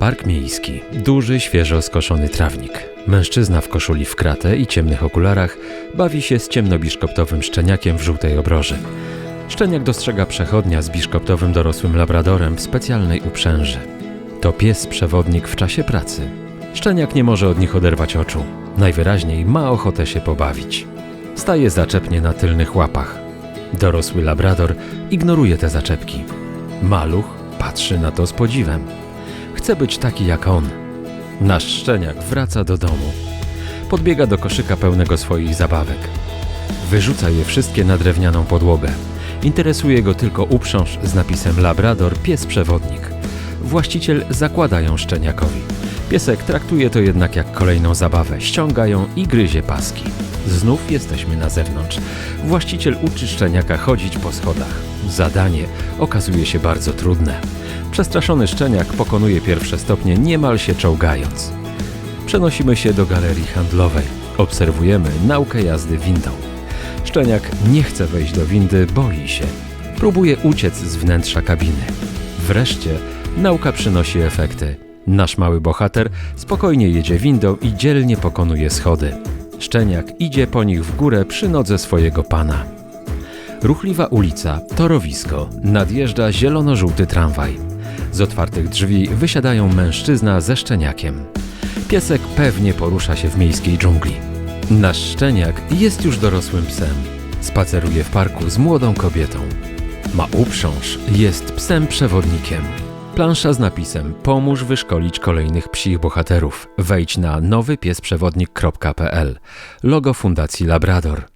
Park miejski. Duży, świeżo skoszony trawnik. Mężczyzna w koszuli w kratę i ciemnych okularach bawi się z ciemnobiszkoptowym szczeniakiem w żółtej obroży. Szczeniak dostrzega przechodnia z biszkoptowym dorosłym labradorem w specjalnej uprzęży. To pies przewodnik w czasie pracy. Szczeniak nie może od nich oderwać oczu. Najwyraźniej ma ochotę się pobawić. Staje zaczepnie na tylnych łapach. Dorosły labrador ignoruje te zaczepki. Maluch patrzy na to z podziwem. Chce być taki jak on. Nasz szczeniak wraca do domu. Podbiega do koszyka pełnego swoich zabawek. Wyrzuca je wszystkie na drewnianą podłogę. Interesuje go tylko uprząż z napisem Labrador pies przewodnik. Właściciel zakłada ją szczeniakowi. Piesek traktuje to jednak jak kolejną zabawę, ściąga ją i gryzie paski. Znów jesteśmy na zewnątrz. Właściciel uczy szczeniaka chodzić po schodach. Zadanie okazuje się bardzo trudne. Przestraszony szczeniak pokonuje pierwsze stopnie niemal się czołgając. Przenosimy się do galerii handlowej. Obserwujemy naukę jazdy windą. Szczeniak nie chce wejść do windy, boi się. Próbuje uciec z wnętrza kabiny. Wreszcie nauka przynosi efekty. Nasz mały bohater spokojnie jedzie windą i dzielnie pokonuje schody. Szczeniak idzie po nich w górę przy nodze swojego pana. Ruchliwa ulica, torowisko, nadjeżdża zielono-żółty tramwaj. Z otwartych drzwi wysiadają mężczyzna ze szczeniakiem. Piesek pewnie porusza się w miejskiej dżungli. Nasz szczeniak jest już dorosłym psem. Spaceruje w parku z młodą kobietą. Ma uprząż, jest psem przewodnikiem. Plansza z napisem Pomóż wyszkolić kolejnych psich bohaterów. Wejdź na nowypiesprzewodnik.pl. Logo Fundacji Labrador.